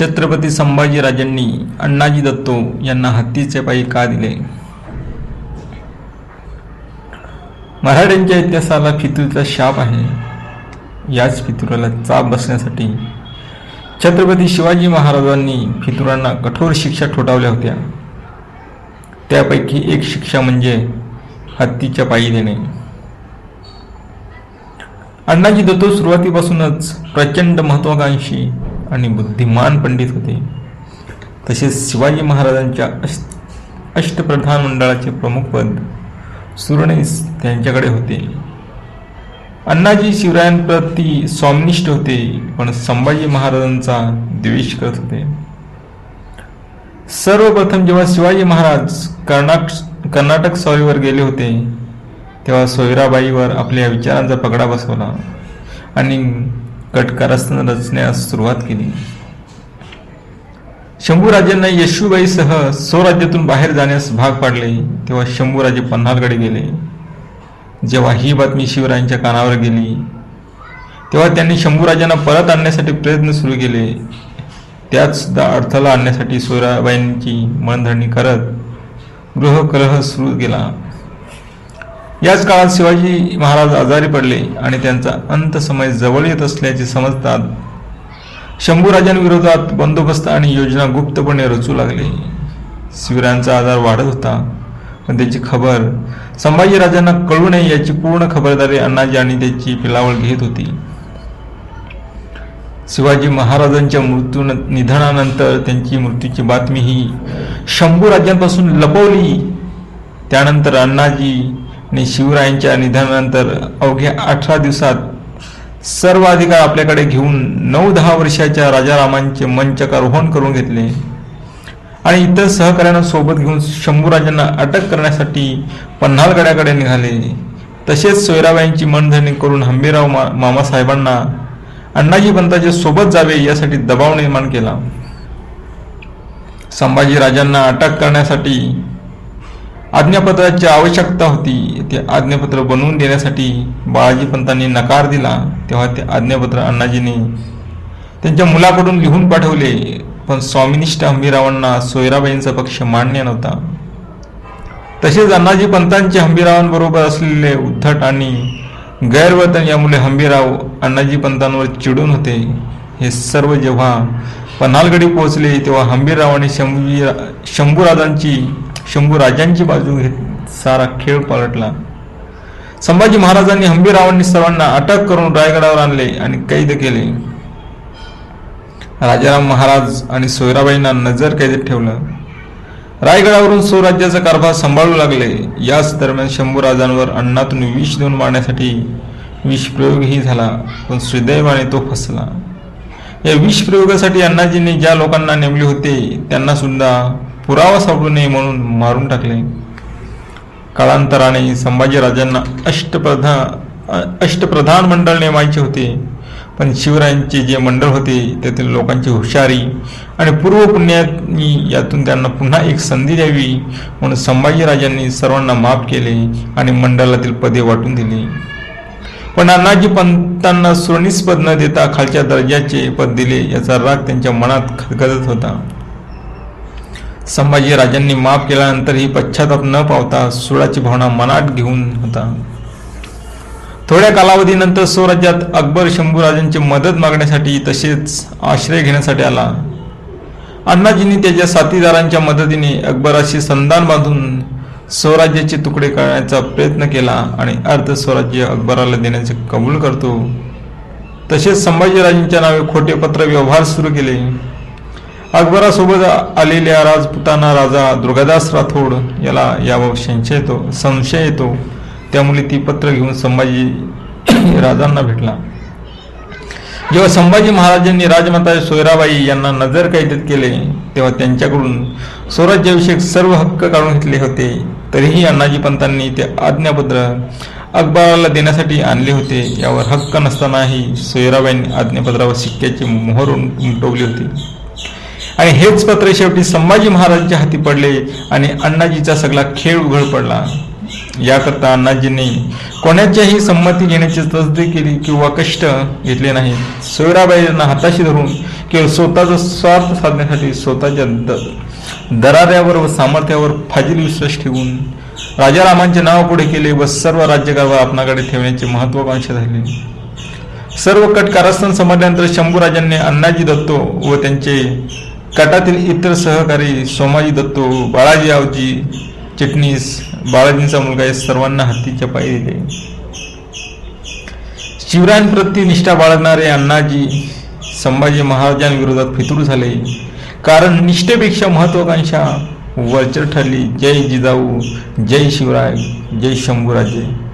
छत्रपती संभाजीराजांनी अण्णाजी दत्तो यांना हत्तीचे पायी का दिले? मराठ्यांच्या इतिहासाला फितूरचा शाप आहे. याच फितुराला चाप बसण्यासाठी छत्रपती शिवाजी महाराजांनी फितुरांना कठोर शिक्षा ठोठावल्या होत्या. त्यापैकी एक शिक्षा म्हणजे हत्तीच्या पायी देणे. अण्णाजी दत्तो सुरुवातीपासूनच प्रचंड महत्वाकांक्षी आणि बुद्धिमान पंडित होते. तसेच शिवाजी महाराजांच्या अष्ट अष्टप्रधान मंडळाचे प्रमुखपद सुरणेस त्यांच्याकडे होते. अण्णाजी शिवरायांप्रती स्वामिनिष्ठ होते पण संभाजी महाराजांचा द्वेष करत होते. सर्वप्रथम जेव्हा शिवाजी महाराज कर्नाटक कर्नाटक स्वारीवर गेले होते तेव्हा सोयराबाईवर आपल्या विचारांचा पगडा बसवला आणि कटकारस्थान रचण्यास सुरुवात केली. शंभूराजांना येशूबाईसह स्वराज्यातून बाहेर जाण्यास भाग पाडले. तेव्हा शंभूराजे पन्हालकडे गेले. जेव्हा ही बातमी शिवरायांच्या कानावर गेली तेव्हा त्यांनी शंभूराजांना परत आणण्यासाठी प्रयत्न सुरू केले. त्यात सुद्धा अडथळा आणण्यासाठी सोयराबाईंची मनधरणी करत गृहकलह सुरू केला. याच काळात शिवाजी महाराज आजारी पडले आणि त्यांचा अंत समय जवळ येत असल्याचे समजतात. शंभूराजांविरोधात बंदोबस्त आणि योजना गुप्तपणे रचू लागले. शिवरायांचा आजार वाढत होता. पण त्याची खबर संभाजीराजांना कळू नये याची पूर्ण खबरदारी अण्णाजी आणि त्याची पिलावळ घेत होती. शिवाजी महाराजांच्या मृत्यू निधनानंतर त्यांची मृत्यूची बातमी ही शंभू राज्यांपासून लपवली. त्यानंतर अण्णाजी आणि शिवरायांच्या निधनानंतर अवघ्या अठरा दिवसात सर्व अधिकार आपल्याकडे घेऊन नऊ दहा वर्षाच्या राजारामांचे मंचकारोहण करून घेतले. आणि इतर सहकार्यांना सोबत घेऊन शंभूराजांना अटक करण्यासाठी पन्हालगडाकडे निघाले. तसेच सोयराबाईंची मनधरणी करून हंबीराव मा मामासाहेबांना अण्णाजी पंताच्या सोबत जावे यासाठी दबाव निर्माण केला. संभाजी राजांना अटक करण्यासाठी आज्ञापत्राची आवश्यकता होती. ते आज्ञापत्र बनवून देण्यासाठी बाळाजी पंतांनी नकार दिला. तेव्हा ते आज्ञापत्र अण्णाजीने त्यांच्या मुलाकडून लिहून पाठवले. पण स्वामिनिष्ठ हंबीरावांना सोयराबाईंचा पक्ष मान्य नव्हता. तसेच अण्णाजी पंतांचे हंबीरावांबरोबर असलेले उद्धट आणि गैरवर्तन यामुळे हंबीराव अण्णाजी पंतांवर चिडून होते. हे सर्व जेव्हा पन्हालगडी पोहोचले तेव्हा हंबीररावांनी शंभूजी शंभूराजांची शंभूराजांची बाजू घेत सारा खेळ पलटला. संभाजी महाराजांनी हंबीरावांनी सर्वांना अटक करून रायगडावर आणले आणि कैद केले. राजाराम महाराज आणि सोयराबाईंना नजर कैदेत ठेवलं. रायगडावरून स्वराज्याचा कारभार सांभाळू लागले. याच दरम्यान शंभूराजांवर अण्णातून विष देऊन मारण्यासाठी विषप्रयोगही झाला पण सुदैवाने तो फसला. या विषप्रयोगासाठी अण्णाजींनी ज्या लोकांना नेमले होते त्यांना सुद्धा पुरावा सापडू नये म्हणून मारून टाकले. काळांतराने संभाजीराजांना अष्टप्रधान अष्टप्रधान मंडळ नेमायचे होते. पण शिवरायांचे जे मंडळ होते त्यातील लोकांची हुशारी आणि पूर्व पुण्यानी यातून त्यांना पुन्हा एक संधी द्यावी म्हणून संभाजीराजांनी सर्वांना माफ केले आणि मंडळातील पदे वाटून दिली. पण अण्णाजी पंतांना सुरणीस पद न देता खालच्या दर्जाचे पद दिले याचा राग त्यांच्या मनात खदखदत होता. संभाजी राजांनी माफ केल्यानंतरही पश्चाताप न पावता सुळाची भावना मनात घेऊन होता. थोड्या कालावधीनंतर स्वराज्यात अकबर शंभूराजांची मदत मागण्यासाठी तसेच आश्रय घेण्यासाठी आला. अण्णाजींनी त्याच्या साथीदारांच्या मदतीने अकबराशी संधान बांधून स्वराज्याचे तुकडे करण्याचा प्रयत्न केला आणि अर्ध स्वराज्य अकबराला देण्याचे कबूल करतो. तसेच संभाजीराजांच्या नावे खोटे पत्र व्यवहार सुरू केले. अकबरासोबत आलेल्या राजपुताना राजा दुर्गादास राठोड याला याबाबत संशय येतो संशय येतो. त्यामुळे ती पत्र घेऊन संभाजी राजांना भेटला. जेव्हा संभाजी महाराजांनी राजमाता सोयराबाई यांना नजर कैदेत केले तेव्हा त्यांच्याकडून स्वराज्याविषयक सर्व हक्क काढून घेतले होते. तरीही अण्णाजी पंतांनी ते आज्ञापत्र अकबराला देण्यासाठी आणले होते. यावर हक्क नसतानाही सोयराबाईंनी आज्ञापत्रावर सिक्क्याची मोहर उमटवली होती. आणि हेच पत्र शेवटी संभाजी महाराजांच्या हाती पडले आणि अण्णाजीचा सगळा खेळ उघड पडला. याकरता अण्णाजींनी कोणाच्याही संमती घेण्याची तसदी केली किंवा कष्ट घेतले नाहीत. सोयराबाई यांना हाताशी धरून केवळ स्वतःचा स्वार्थ साधण्यासाठी स्वतःच्या द दराऱ्यावर व सामर्थ्यावर फाजील विश्वास ठेवून राजारामांचे नाव पुढे केले व सर्व राज्यकारभार आपणाकडे ठेवण्याची महत्वाकांक्षा झाली सर्व कट कारस्थान समजल्यानंतर शंभूराजांनी अण्णाजी दत्तो व त्यांचे गटातील इतर सहकारी सोमाजी दत्तो बाळाजी आवजी चिटणीस बाळाजींचा मुलगा या सर्वांना हत्तीच्या पायी दिले. शिवरायांप्रती निष्ठा बाळगणारे अण्णाजी संभाजी महाराजांविरोधात फितूर झाले. कारण निष्ठेपेक्षा महत्वाकांक्षा वरचर ठरली. जय जिजाऊ जय शिवराय जय शंभूराजे.